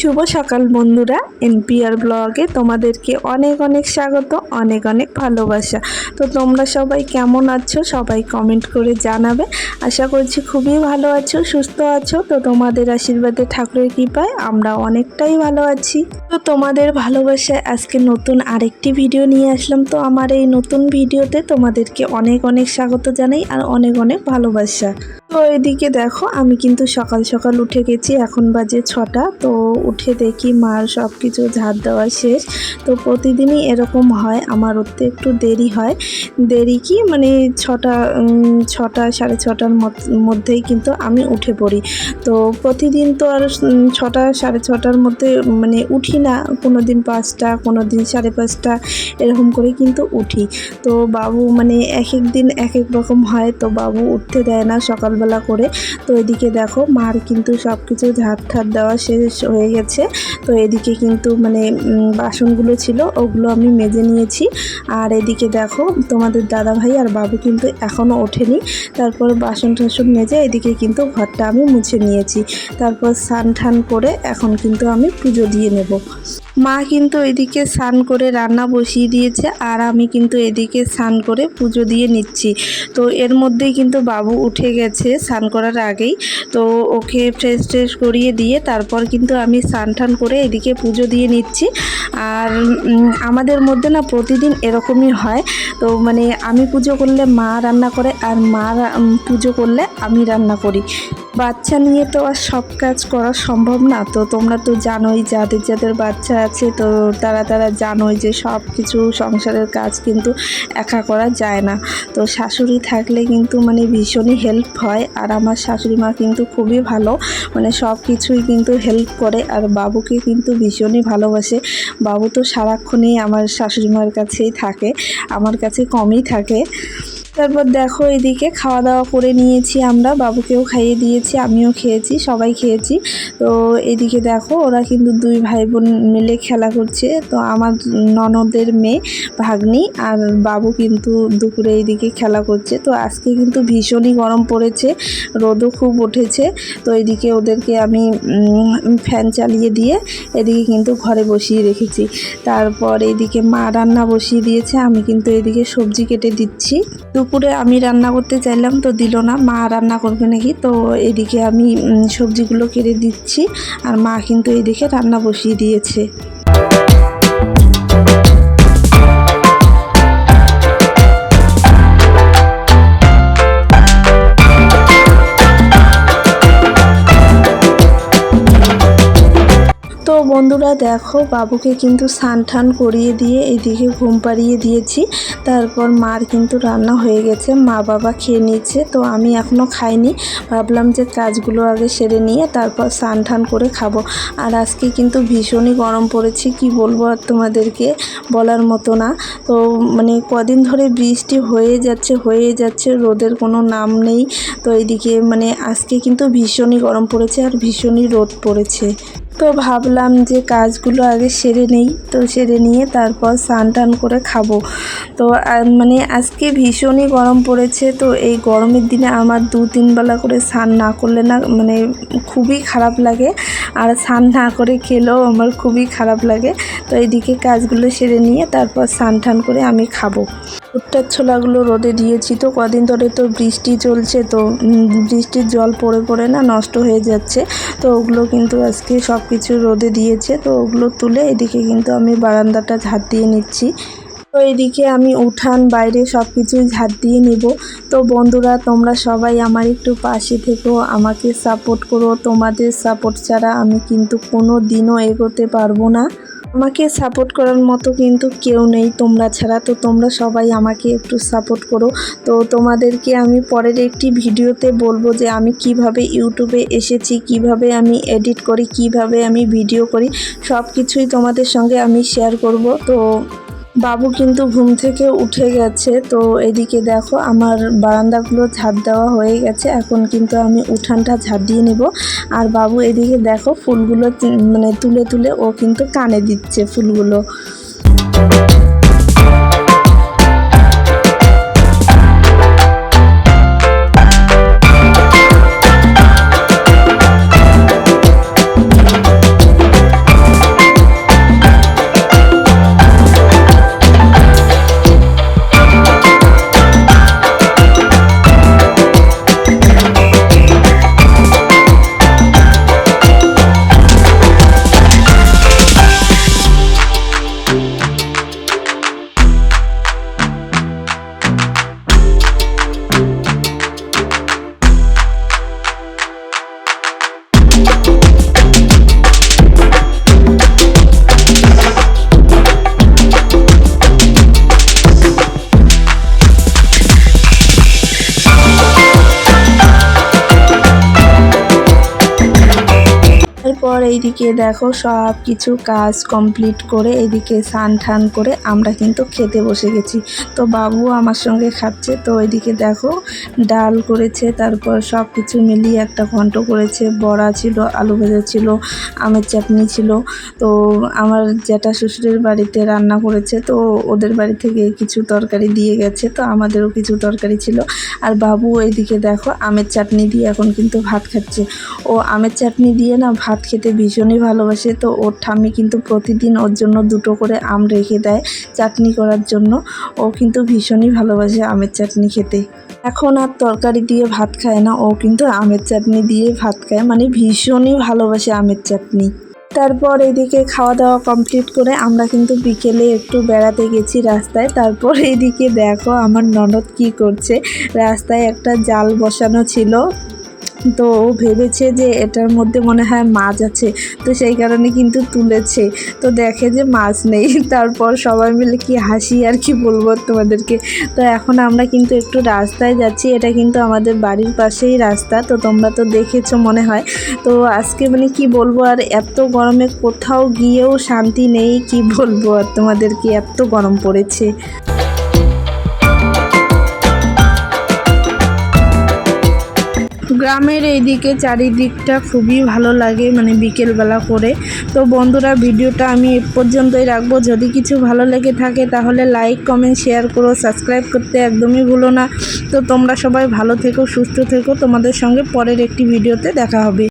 শুভ সকাল বন্ধুরা। এনপিআর ব্লগে তোমাদেরকে অনেক অনেক স্বাগত, অনেক অনেক ভালোবাসা। তো তোমরা সবাই কেমন আছো? সবাই কমেন্ট করে জানাবে। আশা করছি খুবই ভালো আছো, সুস্থ আছো। তো তোমাদের আশীর্বাদে ঠাকুরের কৃপায় আমরা অনেকটাই ভালো আছি। তো তোমাদের ভালোবাসায় আজকে নতুন আরেকটি ভিডিও নিয়ে আসলাম। তো আমার এই নতুন ভিডিওতে তোমাদেরকে অনেক অনেক স্বাগত জানাই আর অনেক অনেক ভালোবাসা। তো এদিকে দেখো, আমি কিন্তু সকাল সকাল উঠে গেছি, এখন বাজে ছটা। তো উঠে দেখি মার সব কিছু ঝাড় দেওয়া শেষ। তো প্রতিদিনই এরকম হয়, আমার উঠতে একটু দেরি হয়। দেরি কি? মানে ছটা ছটা, সাড়ে ছটার মধ্যেই কিন্তু আমি উঠে পড়ি। তো প্রতিদিন তো আর ছটা, সাড়ে ছটার মধ্যে মানে উঠি না। কোনো দিন পাঁচটা কোনো দিন সাড়ে পাঁচটা, এরকম করে কিন্তু উঠি। তো বাবু মানে এক এক দিন এক এক রকম হয়, তো বাবু উঠতে দেয় না। সকালবেলা করে। তো এদিকে দেখো, মার কিন্তু সব কিছু ঝাড় ঠাড় দেওয়া শেষ হয়ে গেছে। তো এদিকে কিন্তু মানে বাসনগুলো ছিল, ওগুলো আমি মেজে নিয়েছি। আর এদিকে দেখো, তোমাদের দাদা ভাই আর বাবু কিন্তু এখনও ওঠেনি। তারপর বাসন টাসন মেজে এদিকে কিন্তু ঘরটা আমি মুছে নিয়েছি। তারপর স্নান ঠান করে এখন কিন্তু আমি পুজো দিয়ে নেব। মা কিন্তু এদিকে স্নান করে রান্না বসিয়ে দিয়েছে, আর আমি কিন্তু এদিকে স্নান করে পুজো দিয়ে নিচ্ছি। তো এর মধ্যেই কিন্তু বাবু উঠে গেছে। স্নান করার আগেই তো ওকে ফ্রেশ ট্রেশ করিয়ে দিয়ে তারপর কিন্তু আমি স্নান টান করে এদিকে পুজো দিয়ে নিচ্ছি। আর আমাদের মধ্যে না প্রতিদিন এরকমই হয়। তো মানে আমি পুজো করলে মা রান্না করে আর মা পুজো করলে আমি রান্না করি। বাচ্চা নিয়ে তো আর সব কাজ করা সম্ভব না। তো তোমরা তো জানোই, যাদের যাদের বাচ্চা আছে, তো তারা তারা জানোই যে সব কিছু সংসারের কাজ কিন্তু একা করা যায় না। তো শাশুড়ি থাকলে কিন্তু মানে ভীষণই হেল্প হয়, আর আমার শাশুড়ি মা কিন্তু খুবই ভালো। মানে সব কিছুই কিন্তু হেল্প করে, আর বাবুকে কিন্তু ভীষণই ভালোবাসে। বাবু তো সারাক্ষণই আমার শাশুড়ি মার কাছেই থাকে, আমার কাছে কমই থাকে। তারপর দেখো এদিকে খাওয়া দাওয়া করে নিয়েছি আমরা। বাবুকেও খাইয়ে দিয়েছি, আমিও খেয়েছি, সবাই খেয়েছি। তো এদিকে দেখো ওরা কিন্তু দুই ভাই বোন মিলে খেলা করছে। তো আমার ননদের মেয়ে ভাগ্নি আর বাবু কিন্তু দুপুরে এইদিকে খেলা করছে। তো আজকে কিন্তু ভীষণই গরম পড়েছে, রোদও খুব উঠেছে। তো এদিকে ওদেরকে আমি ফ্যান চালিয়ে দিয়ে এদিকে কিন্তু ঘরে বসিয়ে রেখেছি। তারপর এদিকে মা রান্না বসিয়ে দিয়েছে, আমি কিন্তু এদিকে সবজি কেটে দিচ্ছি। দুপুরে আমি রান্না করতে চাইলাম, তো দিল না। মা রান্না করবে নাকি? তো এদিকে আমি সবজিগুলো কেড়ে দিচ্ছি। আর মা কিন্তু এদিকে রান্না বসিয়ে দিয়েছে। বন্ধুরা, দেখো, বাবুকে কিন্তু স্নান টান করিয়ে দিয়ে এদিকে ঘুম পাড়িয়ে দিয়েছি। তারপর মার কিন্তু রান্না হয়ে গেছে, মা বাবা খেয়ে নিচ্ছে তো আমি এখনও খাইনি। ভাবলাম যে কাজগুলো আগে সেরে নিয়ে তারপর স্নান টান করে খাব। আর আজকে কিন্তু ভীষণই গরম পড়েছে, কি বলব আর তোমাদেরকে বলার মতো না। তো মানে কদিন ধরে বৃষ্টি হয়ে যাচ্ছে হয়ে যাচ্ছে, রোদের কোনো নাম নেই। তো এইদিকে মানে আজকে কিন্তু ভীষণই গরম পড়েছে আর ভীষণই রোদ পড়েছে। তো ভাবলাম যে কাজগুলো আগে সেরে নেই। তো সেরে নিয়ে তারপর স্নান টান করে খাব। তো মানে আজকে ভীষণই গরম পড়েছে। তো এই গরমের দিনে আমার দু তিন বেলা করে স্নান না করলে না মানে খুবই খারাপ লাগে। আর স্নান না করে খেলেও আমার খুবই খারাপ লাগে। তো এইদিকে কাজগুলো সেরে নিয়ে তারপর স্নান টান করে আমি খাব। ভুট্টার ছোলাগুলো রোদে দিয়েছি তো কদিন ধরে তো বৃষ্টি চলছে তো বৃষ্টির জল পড়ে পড়ে না নষ্ট হয়ে যাচ্ছে। তো ওগুলো কিন্তু আজকে সব কিছু রোদে দিয়েছে তো ওগুলো তুলে এদিকে কিন্তু আমি বারান্দাটা ঝাড় দিয়ে নিচ্ছি। তো এদিকে আমি উঠান, বাইরে সব কিছুই ঝাড় দিয়ে নিব। তো বন্ধুরা, তোমরা সবাই আমার একটু পাশে থেকো, আমাকে সাপোর্ট করো। তোমাদের সাপোর্ট ছাড়া আমি কিন্তু কোনো দিনও এগোতে পারব না। আমাকে সাপোর্ট করার মতো কিন্তু কেউ নেই। তোমরা ছাড়া তো তোমরা সবাই আমাকে একটু সাপোর্ট করো। তো তোমাদেরকে আমি পরের একটি ভিডিওতে বলব যে আমি কীভাবে ইউটিউবে এসেছি, কীভাবে আমি এডিট করি, কীভাবে আমি ভিডিও করি সব কিছুই তোমাদের সঙ্গে আমি শেয়ার করব। তো বাবু কিন্তু ঘুম থেকে উঠে গেছে। তো এদিকে দেখো, আমার বারান্দাগুলো ঝাঁপ দেওয়া হয়ে গেছে। এখন কিন্তু আমি উঠানটা ঝাঁপ দিয়ে নেব। আর বাবু এদিকে দেখো, ফুলগুলো মানে তুলে তুলে ও কিন্তু কানে দিচ্ছে ফুলগুলো। এইদিকে দেখো সব কিছু কাজ কমপ্লিট করে এদিকে স্নান ঠান করে আমরা কিন্তু খেতে বসে গেছি। তো বাবু আমার সঙ্গে খাচ্ছে, তো এদিকে দেখো ডাল করেছে, তারপর সব কিছু মিলিয়ে একটা ঘন্ট করেছে, বড়া ছিল, আলু ভাজা ছিল, আমের চাটনি ছিল। তো আমার জ্যাঠা শ্বশুরের বাড়িতে রান্না করেছে, তো ওদের বাড়ি থেকে কিছু তরকারি দিয়ে গেছে, তো আমাদেরও কিছু তরকারি ছিল। আর বাবু এইদিকে দেখো আমের চাটনি দিয়ে এখন কিন্তু ভাত খাচ্ছে। ও আমের চাটনি দিয়ে না ভাত খেতে ভীষণই ভালোবাসে। তো ওর ঠাম্মি কিন্তু প্রতিদিন ওর জন্য দুটো করে আম রেখে দেয় চাটনি করার জন্য। ও কিন্তু ভীষণই ভালোবাসে আমের চাটনি খেতে। এখন আর তরকারি দিয়ে ভাত খায় না। ও কিন্তু আমের চাটনি দিয়ে ভাত খায়। মানে ভীষণই ভালোবাসে আমের চাটনি। তারপর এদিকে খাওয়া দাওয়া কমপ্লিট করে আমরা কিন্তু বিকেলে একটু বেড়াতে গেছি রাস্তায়। তারপর এদিকে দেখো আমার ননদ কি করছে। রাস্তায় একটা জাল বসানো ছিল। তো ও ভেবেছে যে এটার মধ্যে মনে হয় মাছ আছে, তো সেই কারণে কিন্তু তুলেছে। তো দেখে যে মাছ নেই, তারপর সবাই মিলে কি হাসি আর কি বলব তোমাদেরকে। তো এখন আমরা কিন্তু একটু রাস্তায় যাচ্ছি, এটা কিন্তু আমাদের বাড়ির পাশেই রাস্তা, তো তোমরা তো দেখেছ মনে হয়। তো আজকে মানে কি বলব, আর এত গরমে কোথাও গিয়েও শান্তি নেই, কি বলব আর তোমাদেরকে, এত গরম পড়েছে। গ্রামের এইদিকে চারিদিকটা খুবই ভালো লাগে মানে বিকেলবেলা করে। তো বন্ধুরা, ভিডিওটা আমি এ পর্যন্তই রাখব। যদি কিছু ভালো লেগে থাকে তাহলে লাইক কমেন্ট শেয়ার করো সাবস্ক্রাইব করতে একদমই ভুলো না। তো তোমরা সবাই ভালো থেকো, সুস্থ থেকো। তোমাদের সঙ্গে পরের একটি ভিডিওতে দেখা হবে।